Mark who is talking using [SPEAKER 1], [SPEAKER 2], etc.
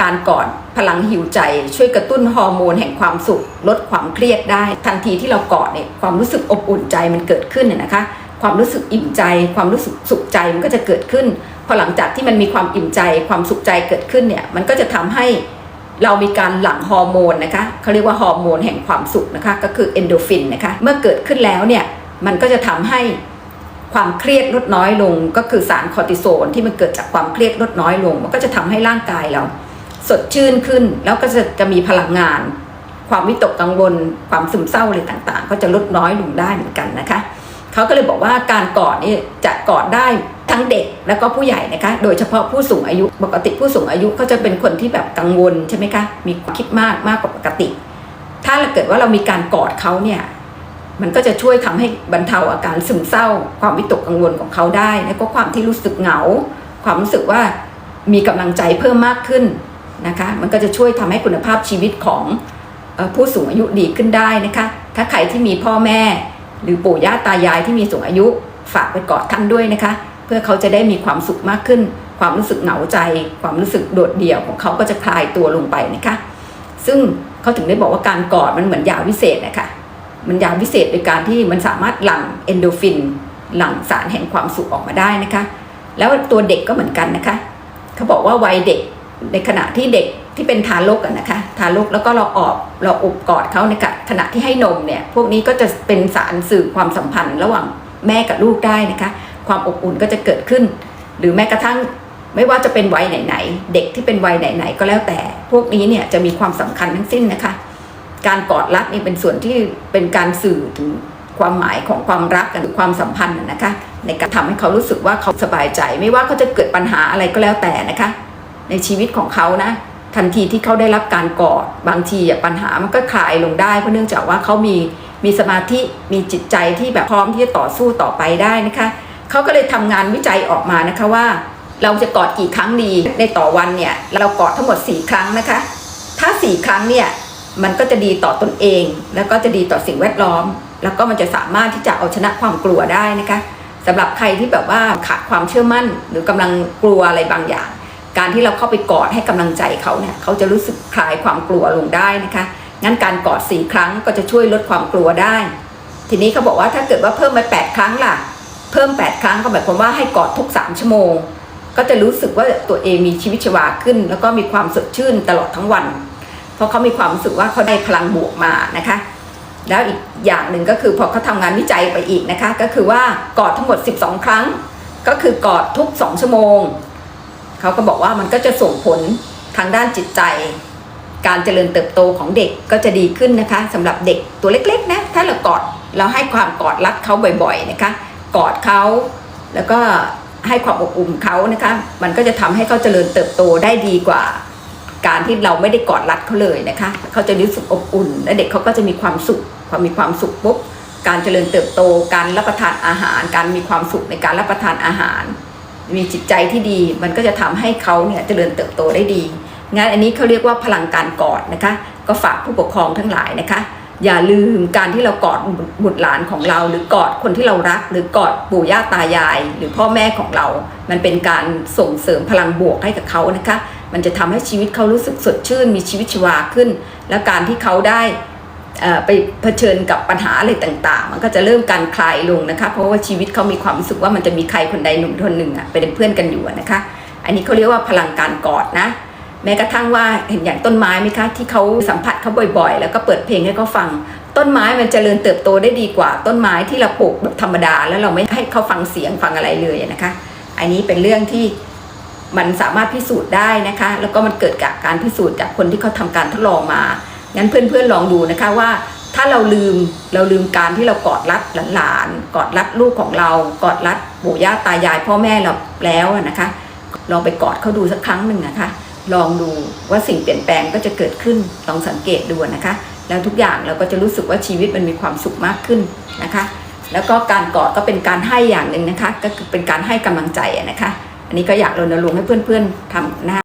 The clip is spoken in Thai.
[SPEAKER 1] การกอดพลังหิวใจ ช่วยกระตุ้นฮอร์โมนแห่งความสุข ลดความเครียดได้ ทันทีที่เรากอดเนี่ยความรู้สึกอบอุ่นใจมันเกิดขึ้นน่ยนะคะ ความรู้สึกอิ่มใจ ความรู้สึกสุขใจมันก็จะเกิดขึ้น พอหลังจากที่มันมีความอิ่มใจ ความสุขใจเกิดขึ้นเนี่ยมันก็จะทำให้เรามีการหลั่งฮอร์โมนนะคะเขาเรียกว่าฮอร์โมนแห่งความสุขนะคะก็คือเอนโดฟินนะคะเมื่อเกิดขึ้นแล้วเนี่ยมันก็จะทำให้ความเครียดลดน้อยลง ก็คือสารคอร์ติโซนที่มันเกิดจากความเครียดลดน้อยลง มันก็จะทำให้ร่างกายเรา สดชื่นขึ้น แล้วก็จะจะมีพลังงาน ความวิตกกังวล ความซึมเศร้าอะไรต่างๆ ก็จะลดน้อยลงได้เหมือนกันนะคะเขาก็เลยบอกว่าการกอดนี่จะกอดได้ทั้งเด็กแล้วก็ผู้ใหญ่นะคะ โดยเฉพาะผู้สูงอายุปกติผู้สูงอายุเขาจะเป็นคนที่แบบกังวลใช่ไหมคะมีความคิดมากมากกว่าปกติ ถ้าเราเกิดว่าเรามีการกอดเขาเนี่ยมันก็จะช่วยทำให้บรรเทาอาการซึมเศร้า ความวิตกกังวลของเขาได้ แล้วก็ความที่รู้สึกเหงา ความรู้สึกว่ามีกำลังใจเพิ่มมากขึ้น นะคะมันก็จะช่วยทำให้คุณภาพชีวิตของผู้สูงอายุดีขึ้นได้นะคะ ถ้าใครที่มีพ่อแม่ หรือปู่ย่าตายายที่มีสูงอายุฝากไปกอดท่านด้วยนะคะ เพื่อเขาจะได้มีความสุขมากขึ้น ความรู้สึกเหงาใจ ความรู้สึกโดดเดี่ยวของเขาก็จะคลายตัวลงไปนะคะ ซึ่งเขาถึงได้บอกว่าการกอดมันเหมือนยาวิเศษนะคะมันยาวิเศษโดยการที่มันสามารถหลั่งเอนโดฟิน หลั่งสารแห่งความสุขออกมาได้นะคะ แล้วตัวเด็กก็เหมือนกันนะคะ เขาบอกว่าวัยเด็ก ในขณะที่เด็กที่เป็นทารกนะคะทารกแล้วก็เราออบเราอบกอดเขาในขณะที่ให้นมเนี่ยพวกนี้ก็จะเป็นสารสื่อความสัมพันธ์ระหว่างแม่กับลูกได้นะคะความอบอุ่นก็จะเกิดขึ้น หรือแม้กระทั่งไม่ว่าจะเป็นวัยไหนๆเด็กที่เป็นวัยไหนๆก็แล้วแต่ พวกนี้เนี่ยจะมีความสำคัญทั้งสิ้นนะคะ การกอดรัดนี่เป็นส่วนที่เป็นการสื่อถึงความหมายของความรักหรือความสัมพันธ์นะนะคะ ในการทำให้เขารู้สึกว่าเขาสบายใจ ไม่ว่าเขาจะเกิดปัญหาอะไรก็แล้วแต่นะคะ ในชีวิตของเขานะทันทีที่เขาได้รับการกอดบางทีปัญหามันก็คลายลงได้เพราะเนื่องจากว่าเขามีมีสมาธิมีจิตใจที่แบบพร้อมที่จะต่อสู้ต่อไปได้นะคะเขาก็เลยทำงานวิจัยออกมานะคะว่า เราจะกอดกี่ครั้งดีในต่อวันเนี่ยเรากอดทั้งหมด 4 ครั้งนะคะ ถ้า 4 ครั้งเนี่ยมันก็จะดีต่อตนเอง แล้วก็จะดีต่อสิ่งแวดล้อม แล้วก็มันจะสามารถที่จะเอาชนะความกลัวได้นะคะสำหรับใครที่แบบว่าขาดความเชื่อมั่นหรือกำลังกลัวอะไรบางอย่าง การที่เราเข้าไปกอดให้กำลังใจเขาเนี่ยเขาจะรู้สึกคลายความกลัวลงได้นะคะ งั้นการกอดสี่ครั้งก็จะช่วยลดความกลัวได้ ทีนี้เขาบอกว่าถ้าเกิดว่าเพิ่มไปแปดครั้งล่ะ เพิ่มแปดครั้งก็หมายความว่าให้กอดทุกสามชั่วโมง ก็จะรู้สึกว่าตัวเองมีชีวิตชีวาขึ้น แล้วก็มีความสดชื่นตลอดทั้งวัน เพราะเขามีความรู้สึกว่าเขาได้พลังบวกมานะคะแล้วอีกอย่างหนึ่งก็คือพอเขาทำงานวิจัยไปอีกนะคะ ก็คือว่ากอดทั้งหมด 12 ครั้ง ก็คือกอดทุก 2 ชั่วโมง เขาก็บอกว่ามันก็จะส่งผลทางด้านจิตใจ การเจริญเติบโตของเด็กก็จะดีขึ้นนะคะสำหรับเด็กตัวเล็กๆนะถ้าเรากอดเราให้ความกอดรัดเขาบ่อยๆนะคะ กอดเขาแล้วก็ให้ความอบอุ่นเขานะคะ มันก็จะทำให้เขาเจริญเติบโตได้ดีกว่า การที่เราไม่ได้กอดรัดเขาเลยนะคะเขาจะรู้สึกอบอุ่น และเด็กเขาก็จะมีความสุขพอมีความสุขปุ๊บการเจริญเติบโต การรับประทานอาหาร การมีความสุขในการรับประทานอาหาร มีจิตใจที่ดี มันก็จะทำให้เขาเนี่ยเจริญเติบโตได้ดี งั้นอันนี้เขาเรียกว่าพลังการกอดนะคะ ก็ฝากผู้ปกครองทั้งหลายนะคะ อย่าลืมการที่เรากอดบุตรหลานของเรา หรือกอดคนที่เรารัก หรือกอดปู่ย่าตายาย หรือพ่อแม่ของเรา มันเป็นการส่งเสริมพลังบวกให้กับเขานะคะ มันจะทำให้ชีวิตเขารู้สึกสดชื่น มีชีวิตชีวาขึ้น แล้วการที่เขาได้ ไปเผชิญกับปัญหาอะไรต่าง ๆ มันก็จะเริ่มการคลายลงนะคะ เพราะว่าชีวิตเขามีความรู้สึกว่ามันจะมีใครคนใดหนุ่มคนหนึ่งอะเป็นเพื่อนกันอยู่นะคะ อันนี้เขาเรียกว่าพลังการกอดนะ แม้กระทั่งว่าเห็นอย่างต้นไม้ไหมคะ ที่เขาสัมผัสเขาบ่อยๆ แล้วก็เปิดเพลงให้เขาฟัง ต้นไม้มันจเจริญเติบโตได้ดีกว่า ต้นไม้ที่เราปลูกแบบธรรมดา แล้วเราไม่ให้เขาฟังเสียงฟังอะไรเลยนะคะ อันนี้เป็นเรื่องที่มันสามารถพิสูจน์ได้นะคะ แล้วก็มันเกิดจากการพิสูจน์จากคนที่เขาทำการทดลองมา งั้นเพื่อนๆลองดูนะคะว่า ถ้าเราลืมเราลืมการที่เรากอดรัดหลานๆกอดรัดลูกของเรา กอดรัดปู่ย่าตายายพ่อแม่เราแล้วอะนะคะลองไปกอดเขาดูสักครั้งหนึ่งนะคะ ลองดูว่าสิ่งเปลี่ยนแปลงก็จะเกิดขึ้นลองสังเกตดูนะคะ แล้วทุกอย่างเราก็จะรู้สึกว่าชีวิตมันมีความสุขมากขึ้นนะคะ แล้วก็การกอดก็เป็นการให้อย่างหนึ่งนะคะ ก็คือเป็นการให้กำลังใจนะคะ อันนี้ก็อยากรณรงค์ให้เพื่อนๆทำนะคะ